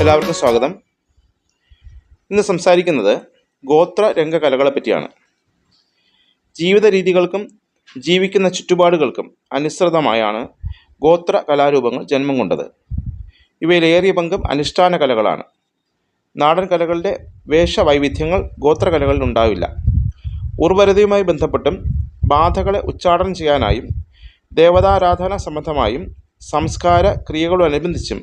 എല്ലാവർക്കും സ്വാഗതം. ഇന്ന് സംസാരിക്കുന്നത് ഗോത്ര രംഗകലകളെ പറ്റിയാണ് ജീവിത രീതികൾക്കും ജീവിക്കുന്ന ചുറ്റുപാടുകൾക്കും അനുസൃതമായാണ് ഗോത്ര കലാരൂപങ്ങൾ ജന്മം കൊണ്ടത്. ഇവയിലേറിയ പങ്കും അനുഷ്ഠാന കലകളാണ് നാടൻ കലകളുടെ വേഷവൈവിധ്യങ്ങൾ ഗോത്രകലകളിൽ ഉണ്ടാവില്ല. ഉർവരതയുമായി ബന്ധപ്പെട്ടും ബാധകളെ ഉച്ചാടനം ചെയ്യാനായും ദേവതാരാധന സംബന്ധമായും സംസ്കാര ക്രിയകളോടനുബന്ധിച്ചും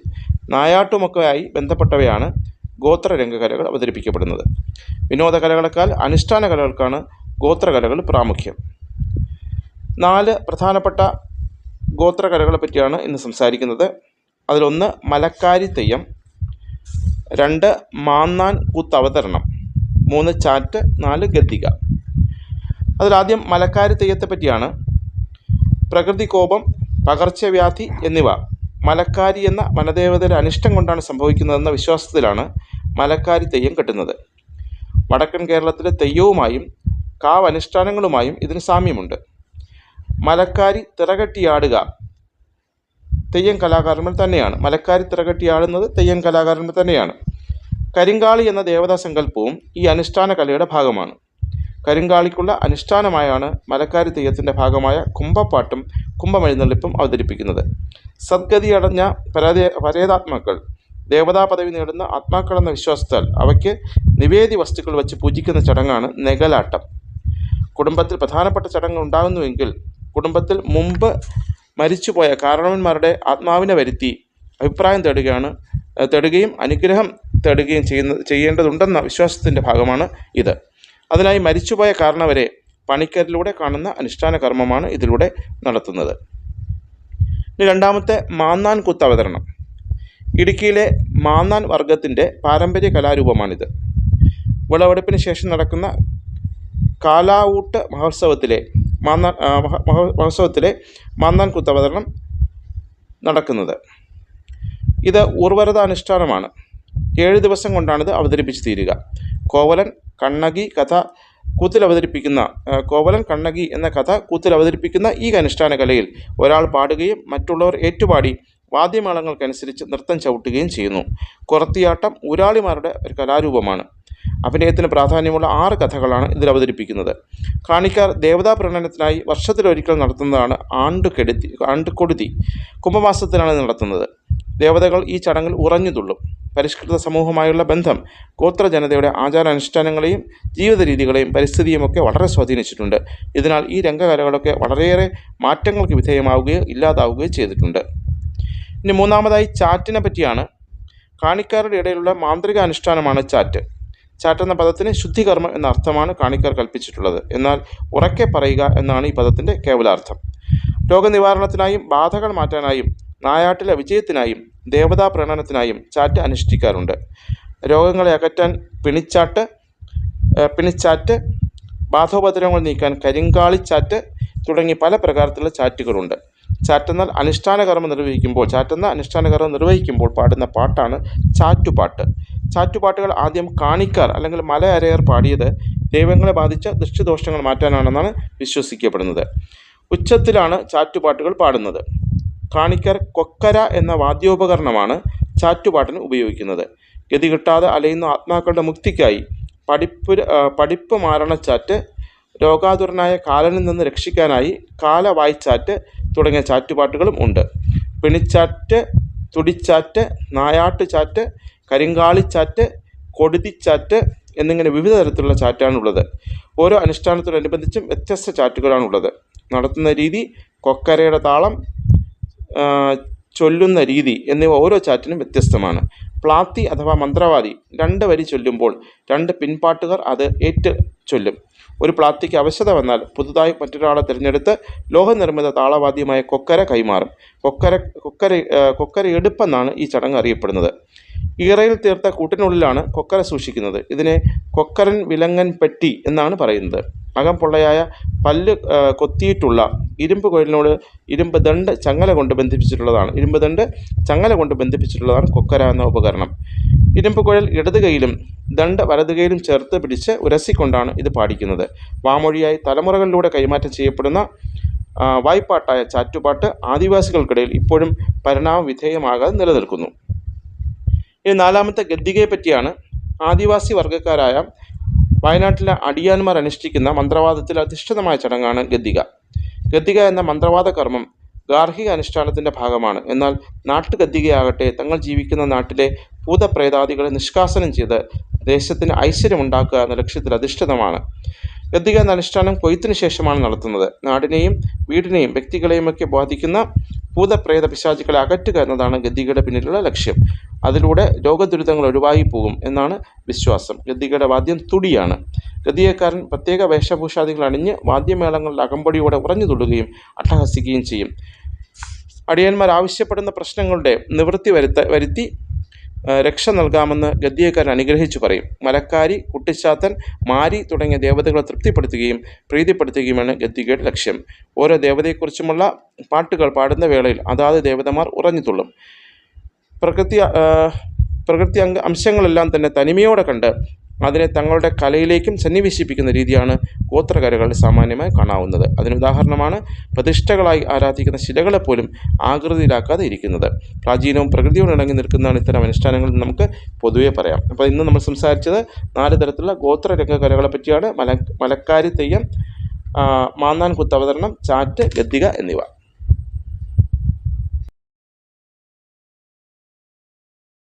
നായാട്ടുമൊക്കെയായി ബന്ധപ്പെട്ടവയാണ് ഗോത്രരംഗകലകൾ അവതരിപ്പിക്കപ്പെടുന്നത്. വിനോദകലകളെക്കാൾ അനുഷ്ഠാന കലകൾക്കാണ് ഗോത്രകലകൾ പ്രാമുഖ്യം. നാല് പ്രധാനപ്പെട്ട ഗോത്രകലകളെ പറ്റിയാണ് ഇന്ന് സംസാരിക്കുന്നത്. അതിലൊന്ന് മലക്കാരി തെയ്യം രണ്ട് മാന്നാൻ കൂത്തവതരണം മൂന്ന് ചാറ്റ് നാല് ഗദ്ദിക. അതിലാദ്യം മലക്കാരി തെയ്യത്തെ പറ്റിയാണ് പ്രകൃതി കോപം പകർച്ചവ്യാധി എന്നിവ. മലക്കാരി എന്ന വനദേവതയുടെ അനിഷ്ടം കൊണ്ടാണ് സംഭവിക്കുന്നതെന്ന വിശ്വാസത്തിലാണ് മലക്കാരി തെയ്യം കെട്ടുന്നത്. വടക്കൻ കേരളത്തിലെ തെയ്യവുമായും കാവ് അനുഷ്ഠാനങ്ങളുമായും ഇതിന് സാമ്യമുണ്ട്. മലക്കാരി തിറകെട്ടിയാടുക തെയ്യം കലാകാരന്മാർ തന്നെയാണ്. മലക്കാരി തിറകെട്ടിയാടുന്നത് തെയ്യം കലാകാരന്മാർ തന്നെയാണ്. കരിങ്കാളി എന്ന ദേവതാ സങ്കല്പവും ഈ അനുഷ്ഠാന കലയുടെ ഭാഗമാണ്. കരിങ്കാളിക്കുള്ള അനുഷ്ഠാനമായാണ് മലക്കാരി തെയ്യത്തിന്റെ ഭാഗമായ കുംഭപ്പാട്ടും കുംഭമെഴുന്നള്ളിപ്പും അവതരിപ്പിക്കുന്നത്. സദ്ഗതി അടഞ്ഞ പരദേ പരേതാത്മാക്കൾ ദേവതാ പദവി നേടുന്ന ആത്മാക്കളെന്ന വിശ്വാസത്താൽ അവയ്ക്ക് നിവേദി വസ്തുക്കൾ വെച്ച് പൂജിക്കുന്ന ചടങ്ങാണ് നെഗലാട്ടം. കുടുംബത്തിൽ പ്രധാനപ്പെട്ട ചടങ്ങ് ഉണ്ടാകുന്നുവെങ്കിൽ കുടുംബത്തിൽ മുമ്പ് മരിച്ചുപോയ കാരണവന്മാരുടെ ആത്മാവിനെ വരുത്തി അഭിപ്രായം തേടുകയാണ് തേടുകയും അനുഗ്രഹം തേടുകയും ചെയ്യുന്ന ചെയ്യേണ്ടതുണ്ടെന്ന വിശ്വാസത്തിന്റെ ഭാഗമാണ് ഇത്. അതിനായി മരിച്ചുപോയ കാരണവരെ പണിക്കരിലൂടെ കാണുന്ന അനുഷ്ഠാന കർമ്മമാണ് ഇതിലൂടെ നടത്തുന്നത്. ഇനി രണ്ടാമത്തെ മാന്നാൻ കുത്ത് അവതരണം ഇടുക്കിയിലെ മാന്നാൻ വർഗത്തിന്റെ പാരമ്പര്യ കലാരൂപമാണിത്. വിളവെടുപ്പിന് ശേഷം നടക്കുന്ന കാലാവൂട്ട് മഹോത്സവത്തിലെ മാന്നാൻ മഹോത്സവത്തിലെ മാന്നാൻ കുത്ത് അവതരണം നടക്കുന്നത്. ഇത് ഉർവരത അനുഷ്ഠാനമാണ് ഏഴ് ദിവസം കൊണ്ടാണിത് അവതരിപ്പിച്ച് തീരുക. കോവലൻ കണ്ണകി കഥ കൂത്തിൽ അവതരിപ്പിക്കുന്ന കോവലൻ കണ്ണകി എന്ന കഥ കൂത്തിൽ അവതരിപ്പിക്കുന്ന ഈ അനുഷ്ഠാന കലയിൽ ഒരാൾ പാടുകയും മറ്റുള്ളവർ ഏറ്റുപാടി വാദ്യമേളങ്ങൾക്കനുസരിച്ച് നൃത്തം ചവിട്ടുകയും ചെയ്യുന്നു. കുറത്തിയാട്ടം ഊരാളിമാരുടെ ഒരു കലാരൂപമാണ്. അഭിനയത്തിന് പ്രാധാന്യമുള്ള ആറ് കഥകളാണ് ഇതിൽ അവതരിപ്പിക്കുന്നത് കാണിക്കാർ ദേവതാ പ്രണയനത്തിനായി വർഷത്തിലൊരിക്കൽ നടത്തുന്നതാണ് ആണ്ടുകെടുതി ആണ്ടുകൊടുതി കുംഭമാസത്തിലാണ് നടത്തുന്നത്. ദേവതകൾ ഈ ചടങ്ങിൽ ഉറഞ്ഞു തുള്ളും. പരിഷ്കൃത സമൂഹമായുള്ള ബന്ധം ഗോത്ര ജനതയുടെ ആചാരാനുഷ്ഠാനങ്ങളെയും ജീവിത രീതികളെയും പരിസ്ഥിതിയുമൊക്കെ വളരെ സ്വാധീനിച്ചിട്ടുണ്ട്. ഇതിനാൽ ഈ രംഗകലകളൊക്കെ വളരെയേറെ മാറ്റങ്ങൾക്ക് വിധേയമാവുകയോ ഇല്ലാതാവുകയോ ചെയ്തിട്ടുണ്ട്. ഇനി മൂന്നാമതായി ചാറ്റിനെ പറ്റിയാണ്. കാണിക്കാരുടെ ഇടയിലുള്ള മാന്ത്രിക അനുഷ്ഠാനമാണ് ചാറ്റ്. ചാറ്റ് എന്ന പദത്തിന് ശുദ്ധികർമ്മം എന്ന അർത്ഥമാണ് കാണിക്കാർ കൽപ്പിച്ചിട്ടുള്ളത്. എന്നാൽ ഉറക്കെ പറയുക എന്നാണ് ഈ പദത്തിന്റെ കേവലാർത്ഥം. രോഗനിവാരണത്തിനായും ബാധകൾ മാറ്റാനായും നായാട്ടിലെ വിജയത്തിനായും ദേവതാ പ്രണനത്തിനായും ചാറ്റ് അനുഷ്ഠിക്കാറുണ്ട്. രോഗങ്ങളെ അകറ്റാൻ പിണിച്ചാട്ട് പിണിച്ചാറ്റ് ബാധോപദ്രവങ്ങൾ നീക്കാൻ കരിങ്കാളിച്ചാറ്റ് തുടങ്ങി പല പ്രകാരത്തിലുള്ള ചാറ്റുകളുണ്ട്. ചാറ്റെന്നാൽ അനുഷ്ഠാന കർമ്മം നിർവഹിക്കുമ്പോൾ ചാറ്റെന്ന അനുഷ്ഠാന കർമ്മം നിർവഹിക്കുമ്പോൾ പാടുന്ന പാട്ടാണ് ചാറ്റുപാട്ട്. ചാറ്റുപാട്ടുകൾ ആദ്യം കാണിക്കാർ അല്ലെങ്കിൽ മലയരയർ പാടിയത് ദൈവങ്ങളെ ബാധിച്ച ദൃഷ്ടിദോഷങ്ങൾ മാറ്റാനാണെന്നാണ് വിശ്വസിക്കപ്പെടുന്നത്. ഉച്ചത്തിലാണ് ചാറ്റുപാട്ടുകൾ പാടുന്നത്. കാണിക്കാർ കൊക്കര എന്ന വാദ്യോപകരണമാണ് ചാറ്റുപാട്ടിന് ഉപയോഗിക്കുന്നത്. ഗതി കിട്ടാതെ അലയുന്ന ആത്മാക്കളുടെ മുക്തിക്കായി പഠിപ്പ് പഠിപ്പ് മാരണച്ചാറ്റ് രോഗാതുരനായ കാലനിൽ നിന്ന് രക്ഷിക്കാനായി കാലവായ്ച്ചാറ്റ് തുടങ്ങിയ ചാറ്റുപാട്ടുകളും ഉണ്ട്. പിണിച്ചാറ്റ് തുടിച്ചാറ്റ് നായാട്ടുചാറ്റ് കരിങ്കാളിച്ചാറ്റ് കൊടുതിച്ചാറ്റ് എന്നിങ്ങനെ വിവിധ തരത്തിലുള്ള ചാറ്റാണുള്ളത്. ഓരോ അനുഷ്ഠാനത്തോടനുബന്ധിച്ചും വ്യത്യസ്ത ചാറ്റുകളാണുള്ളത്. നടത്തുന്ന രീതി കൊക്കരയുടെ താളം ചൊല്ലുന്ന രീതി എന്നിവ ഓരോ ചാറ്റിനും വ്യത്യസ്തമാണ്. പ്ലാത്തി അഥവാ മന്ത്രവാദി രണ്ട് വരി ചൊല്ലുമ്പോൾ രണ്ട് പിൻപാട്ടുകാർ അത് ഏറ്റ് ചൊല്ലും. ഒരു പ്ലാത്തിക്ക് അവശത വന്നാൽ പുതുതായി മറ്റൊരാളെ തിരഞ്ഞെടുത്ത് ലോഹനിർമ്മിത താളവാദ്യമായ കൊക്കര കൈമാറും. കൊക്കര കൊക്കര കൊക്കര എടുപ്പെന്നാണ് ഈ ചടങ്ങ് അറിയപ്പെടുന്നത്. ഈറയിൽ തീർത്ത കൂട്ടിനുള്ളിലാണ് കൊക്കര സൂക്ഷിക്കുന്നത്. ഇതിനെ കൊക്കരൻ വിലങ്ങൻ പെട്ടി എന്നാണ് പറയുന്നത്. അകം പൊള്ളയായ പല്ല് കൊത്തിയിട്ടുള്ള ഇരുമ്പ് കുഴലിനോട് ഇരുമ്പ് ദണ്ട് ചങ്ങല കൊണ്ട് ബന്ധിപ്പിച്ചിട്ടുള്ളതാണ്. ഇരുമ്പ് ദണ്ട് ചങ്ങല കൊണ്ട് ബന്ധിപ്പിച്ചിട്ടുള്ളതാണ് കൊക്കര എന്ന ഉപകരണം. ഇരുമ്പ് കുഴൽ ഇടത് കൈയിലും ദണ്ട് വലത് കൈയിലും ചേർത്ത് പിടിച്ച് ഉരസിക്കൊണ്ടാണ് ഇത് പാടിക്കുന്നത്. വാമൊഴിയായി തലമുറകളിലൂടെ കൈമാറ്റം ചെയ്യപ്പെടുന്ന വായ്പാട്ടായ ചാറ്റുപാട്ട് ആദിവാസികൾക്കിടയിൽ ഇപ്പോഴും പരിണാമ വിധേയമാകാതെ നിലനിൽക്കുന്നു. ഇനി നാലാമത്തെ ഗദ്ദികയെ പറ്റിയാണ് ആദിവാസി വർഗക്കാരായ വയനാട്ടിലെ അടിയാന്മാർ അനുഷ്ഠിക്കുന്ന മന്ത്രവാദത്തിൽ അധിഷ്ഠിതമായ ചടങ്ങാണ് ഗദ്ദിക. ഗദ്ദിക എന്ന മന്ത്രവാദ കർമ്മം ഗാർഹിക അനുഷ്ഠാനത്തിന്റെ ഭാഗമാണ്. എന്നാൽ നാട്ടുഗദ്ദികയാകട്ടെ തങ്ങൾ ജീവിക്കുന്ന നാട്ടിലെ ഭൂതപ്രേതാദികളെ നിഷ്കാസനം ചെയ്ത് ദേശത്തിന് ഐശ്വര്യമുണ്ടാക്കുക എന്ന ലക്ഷ്യത്തിൽ അധിഷ്ഠിതമാണ്. ഗദ്ദിക എന്ന അനുഷ്ഠാനം കൊയ്ത്തിനു ശേഷമാണ് നടത്തുന്നത്. നാടിനെയും വീടിനെയും വ്യക്തികളെയും ഒക്കെ ബാധിക്കുന്ന ഭൂതപ്രേത പിശാചുക്കളെ അകറ്റുക എന്നതാണ് ഗദ്ദികയുടെ പിന്നിലുള്ള ലക്ഷ്യം. അതിലൂടെ രോഗദുരിതങ്ങൾ ഒഴിവായി പോകും എന്നാണ് വിശ്വാസം. ഗദ്ദികയുടെ വാദ്യം തുടിയാണ്. ഗദ്ദികക്കാരൻ പ്രത്യേക വേഷഭൂഷാദികൾ അണിഞ്ഞ് വാദ്യമേളങ്ങളുടെ അകമ്പടിയോടെ ഉറഞ്ഞു തുള്ളുകയും അട്ടഹസിക്കുകയും ചെയ്യും. അടിയന്മാർ ആവശ്യപ്പെടുന്ന പ്രശ്നങ്ങളുടെ നിവൃത്തി വരുത്ത വരുത്തി രക്ഷ നൽകാമെന്ന് ഗദ്ദിയക്കാരൻ അനുഗ്രഹിച്ചു പറയും. മലക്കാരി കുട്ടിച്ചാത്തൻ മാരി തുടങ്ങിയ ദേവതകളെ തൃപ്തിപ്പെടുത്തുകയും പ്രീതിപ്പെടുത്തുകയുമാണ് ഗദ്യകയുടെ ലക്ഷ്യം. ഓരോ ദേവതയെക്കുറിച്ചുമുള്ള പാട്ടുകൾ പാടുന്ന വേളയിൽ അതാത് ദേവതമാർ ഉറഞ്ഞുതുള്ളും. പ്രകൃതി പ്രകൃതി അംഗ അംശങ്ങളെല്ലാം തന്നെ തനിമയോടെ കണ്ട് അതിനെ തങ്ങളുടെ കലയിലേക്കും സന്നിവേശിപ്പിക്കുന്ന രീതിയാണ് ഗോത്രകലകൾ സാമാന്യമായി കാണാവുന്നത്. അതിന് ഉദാഹരണമാണ് പ്രതിഷ്ഠകളായി ആരാധിക്കുന്ന ശിലകളെ പോലും ആകൃതിയിലാക്കാതെ ഇരിക്കുന്നത്. പ്രാചീനവും പ്രകൃതിയോട് ഇണങ്ങി നിൽക്കുന്നതാണ് ഇത്തരം അനുഷ്ഠാനങ്ങൾ നമുക്ക് പൊതുവേ പറയാം. അപ്പോൾ ഇന്ന് നമ്മൾ സംസാരിച്ചത് നാല് തരത്തിലുള്ള ഗോത്രരംഗ പറ്റിയാണ്. മല മലക്കാരി തെയ്യം മാന്നാൻ കുത്തവതരണം ചാറ്റ് ഗദ്ദിക എന്നിവ.